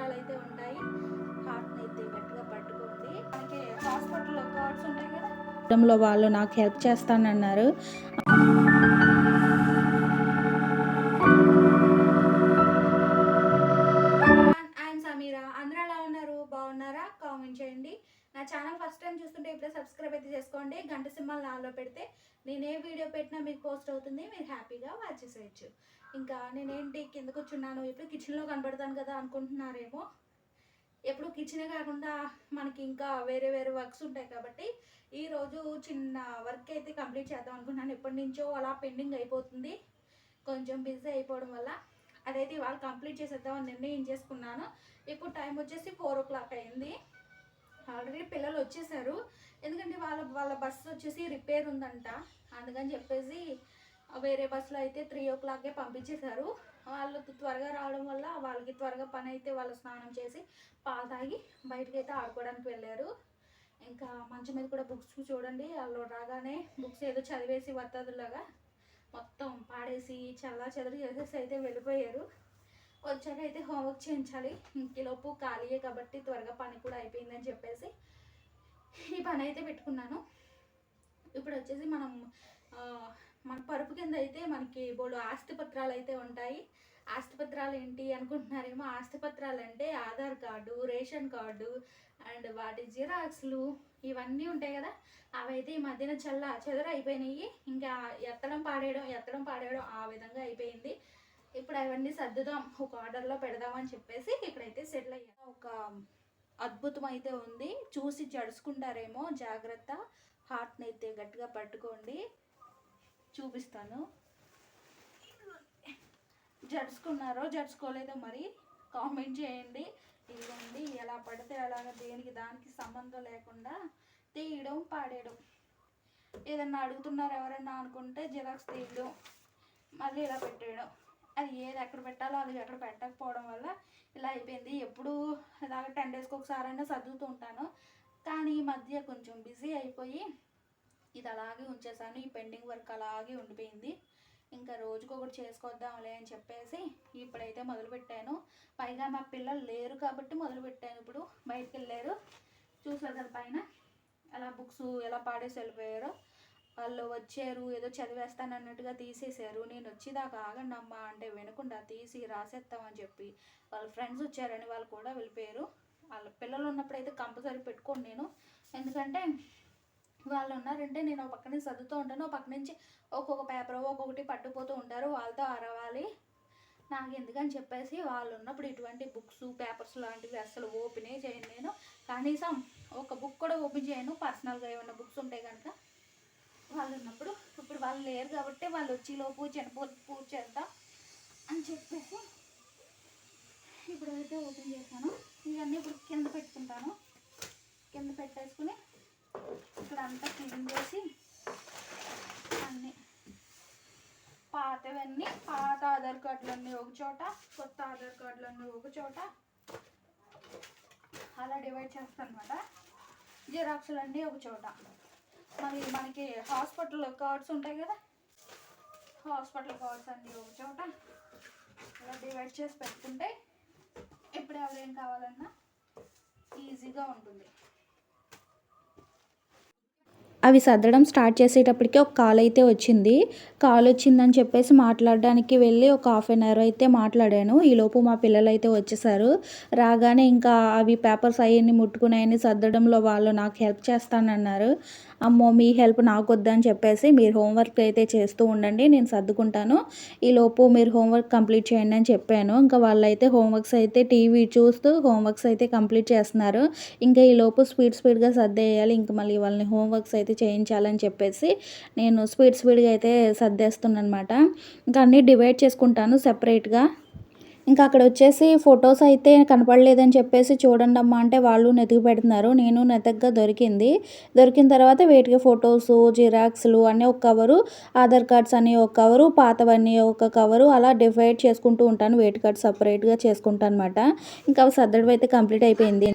పత్రాలు అయితే ఉంటాయి. హార్ట్ అయితే గట్టిగా పట్టుకోండి మనకి హాస్పిటల్లో కార్డ్స్ ఉంటాయి కదా. లో వాళ్ళు నాకు హెల్ప్ చేస్తానన్నారు. బాగున్నారా? కామెంట్ చేయండి. నా ఛానల్ ఫస్ట్ టైం చూస్తుంటే ఇప్పుడే సబ్స్క్రైబ్ అయితే చేసుకోండి. గంట సింబల్ నాలో పెడితే నేను ఏ వీడియో పెట్టినా మీకు పోస్ట్ అవుతుంది. మీరు హ్యాపీగా వాచ్ చేసేయచ్చు. ఇంకా నేనేంటి? కిందకు వచ్చున్నాను ఇప్పుడు కిచెన్లో కనబడతాను కదా అనుకుంటున్నారేమో. ఎప్పుడు కిచెనే కాకుండా మనకి ఇంకా వేరే వేరే వర్క్స్ ఉంటాయి కాబట్టి ఈరోజు చిన్న వర్క్ అయితే కంప్లీట్ చేద్దాం అనుకుంటున్నాను. ఎప్పటి నుంచో అలా పెండింగ్ అయిపోతుంది. కొంచెం బిజీ అయిపోవడం వల్ల అదైతే ఇవాళ కంప్లీట్ చేసేద్దామని నిర్ణయం చేసుకున్నాను. ఇప్పుడు టైం వచ్చేసి ఫోర్ ఓ క్లాక్ అయింది. ఆల్రెడీ పిల్లలు వచ్చేసారు. ఎందుకంటే వాళ్ళ వాళ్ళ బస్సు వచ్చేసి రిపేర్ ఉందంట. అందుకని చెప్పేసి వేరే బస్సులో అయితే త్రీ ఓ క్లాక్కే పంపించేశారు. వాళ్ళు త్వరగా రావడం వల్ల వాళ్ళకి త్వరగా పని అయితే వాళ్ళు స్నానం చేసి పాలు తాగి బయటకు అయితే ఆడుకోవడానికి వెళ్ళారు. ఇంకా మంచం మీద కూడా బుక్స్ చూడండి. వాళ్ళు రాగానే బుక్స్ ఏదో చదివేసి వత్తదులాగా. మొత్తం పాడేసి చల్లా చెదరు చేసేసి అయితే వెళ్ళిపోయారు. వచ్చాక అయితే హోంవర్క్ చేయించాలి. ఇంకలోపు ఖాళీయే కాబట్టి త్వరగా పని కూడా అయిపోయిందని చెప్పేసి ఈ పని అయితే పెట్టుకున్నాను. ఇప్పుడు వచ్చేసి మనం మన పరుపు కింద అయితే మనకి బోడు ఆస్తి పత్రాలు అయితే ఉంటాయి. ఆస్తిపత్రాలు ఏంటి అనుకుంటున్నారేమో. ఆస్తిపత్రాలు అంటే Aadhaar card ration card and వాటి జిరాక్స్లు ఇవన్నీ ఉంటాయి కదా. అవైతే ఈ మధ్యన చల్ల చెదర అయిపోయినాయి. ఇంకా ఎత్తడం పాడేయడం ఎత్తడం పాడేయడం ఆ విధంగా అయిపోయింది. ఇప్పుడు అవన్నీ సర్దుదాం ఒక ఆర్డర్లో పెడదామని చెప్పేసి ఇక్కడైతే సెటిల్ అయ్యా. ఒక అద్భుతం అయితే ఉంది. చూసి జడుచుకుంటారేమో. జాగ్రత్త. హార్ట్ని అయితే గట్టిగా పట్టుకోండి. చూపిస్తాను. జడుచుకున్నారో జడుచుకోలేదో మరి కామెంట్ చేయండి. ఇదిగోండి ఎలా పడితే అలాగ దేనికి దానికి సంబంధం లేకుండా తీయడం పాడేయడం. ఏదన్నా అడుగుతున్నారు ఎవరన్నా అనుకుంటే జిరాక్స్ తీయడం మళ్ళీ ఇలా పెట్టేయడం. అది ఏది ఎక్కడ పెట్టాలో అది ఎక్కడ పెట్టకపోవడం వల్ల ఇలా అయిపోయింది. ఎప్పుడు ఇలాగ టెన్ డేస్కి ఒకసారైనా చదువుతూ ఉంటాను. కానీ ఈ మధ్య కొంచెం బిజీ అయిపోయి ఇది అలాగే ఉంచేసాను. ఈ పెండింగ్ వర్క్ అలాగే ఉండిపోయింది. ఇంకా రోజుకొకటి చేసుకొద్దాంలే అని చెప్పేసి ఇప్పుడైతే మొదలుపెట్టాను. పైగా మా పిల్లలు లేరు కాబట్టి మొదలుపెట్టాను ఇప్పుడు. బయటికి వెళ్ళారు. చూసారు కదా పైన? అలా బుక్స్ ఎలా పాడేసి వెళ్ళిపోయారో. వాళ్ళు వచ్చారు ఏదో చదివేస్తాను అన్నట్టుగా తీసేశారు. నేను వచ్చేదాకా ఆగండి అమ్మా అంటే వినకుండా తీసి రాసేస్తామని చెప్పి వాళ్ళ ఫ్రెండ్స్ వచ్చారని వాళ్ళు కూడా వెళ్ళిపోయారు. వాళ్ళ పిల్లలు ఉన్నప్పుడు అయితే కంపల్సరీ పెట్టుకోండి నేను. ఎందుకంటే వాళ్ళు ఉన్నారంటే నేను ఒక పక్క నుంచి చదువుతూ ఉంటాను. ఒక పక్క నుంచి ఒక్కొక్క పేపర్ ఒక్కొక్కటి పట్టుకుపోతూ ఉంటారు. వాళ్ళతో అరవాలి. నాకు ఎందుకని చెప్పేసి వాళ్ళు ఉన్నప్పుడు ఇటువంటి బుక్స్ పేపర్స్ లాంటివి అసలు ఓపెనే చేయను నేను. కనీసం ఒక బుక్ కూడా ఓపెన్ చేయను. పర్సనల్గా ఏమైనా బుక్స్ ఉంటాయి కనుక వాళ్ళు ఉన్నప్పుడు ఇప్పుడు వాళ్ళు లేరు కాబట్టి వాళ్ళు వచ్చి లోపు చిన్నపూ పూజ చేద్దాం అని చెప్పేసి ఇప్పుడు అయితే ఓపెన్ చేశాను. ఇవన్నీ ఇప్పుడు కింద పెట్టుకుంటాను. కింద పెట్టేసుకుని ఇప్పుడు అంతా క్లీన్ చేసి అన్నీ పాతవన్నీ పాత ఆధార్ కార్డులన్నీ ఒక చోట కొత్త ఆధార్ కార్డులన్నీ ఒక చోట. అలా డివైడ్ చేస్తాను అనమాట జిరాక్స్లు అన్నీ ఒక చోట. మరి మనకి హాస్పిటల్ కార్డ్స్ ఉంటాయి కదా? హాస్పిటల్ కార్డ్స్ అన్నీ ఒక చోట. అలా డివైడ్ చేసి పెట్టుకుంటే ఎప్పుడు ఎవరేం కావాలన్నా ఈజీగా ఉంటుంది. అవి సర్దడం స్టార్ట్ చేసేటప్పటికి ఒక కాల్ అయితే వచ్చింది. కాల్ వచ్చిందని చెప్పేసి మాట్లాడడానికి వెళ్ళి ఒక హాఫ్ అన్ అవర్ అయితే మాట్లాడాను. ఈలోపు మా పిల్లలు అయితే వచ్చేసారు. రాగానే ఇంకా అవి పేపర్స్ అవన్నీ ముట్టుకున్నాయని సర్దడంలో వాళ్ళు నాకు హెల్ప్ చేస్తానన్నారు. అమ్మో మీ హెల్ప్ నాకు వద్దని చెప్పేసి మీరు హోంవర్క్ అయితే చేస్తూ ఉండండి నేను సర్దుకుంటాను. ఈలోపు మీరు హోంవర్క్ కంప్లీట్ చేయండి అని చెప్పాను. ఇంకా వాళ్ళైతే హోంవర్క్స్ అయితే టీవీ చూస్తూ హోంవర్క్స్ అయితే కంప్లీట్ చేస్తున్నారు. ఇంకా ఈలోపు స్పీడ్ స్పీడ్గా సర్దేయాలి ఇంకా మళ్ళీ వాళ్ళని హోంవర్క్స్ అయితే చేయించాలని చెప్పేసి నేను స్పీడ్ స్పీడ్గా అయితే సర్దేస్తున్నాను అనమాట ఇంకా అన్నీ డివైడ్ చేసుకుంటాను సెపరేట్గా. ఇంకా అక్కడ వచ్చేసి ఫొటోస్ అయితే కనపడలేదని చెప్పేసి చూడండి అమ్మా అంటే వాళ్ళు నెతికి పెడుతున్నారు. నేను నెతగ్గా దొరికింది. దొరికిన తర్వాత వేటికి ఫొటోస్ జిరాక్స్లు అనే ఒక కవరు ఆధార్ కార్డ్స్ అనే ఒక కవరు పాతవన్నీ ఒక కవరు అలా డివైడ్ చేసుకుంటూ ఉంటాను. వేటి కార్డ్ సపరేట్గా చేసుకుంటాను అనమాట ఇంకా అవి సర్దడం అయితే కంప్లీట్ అయిపోయింది.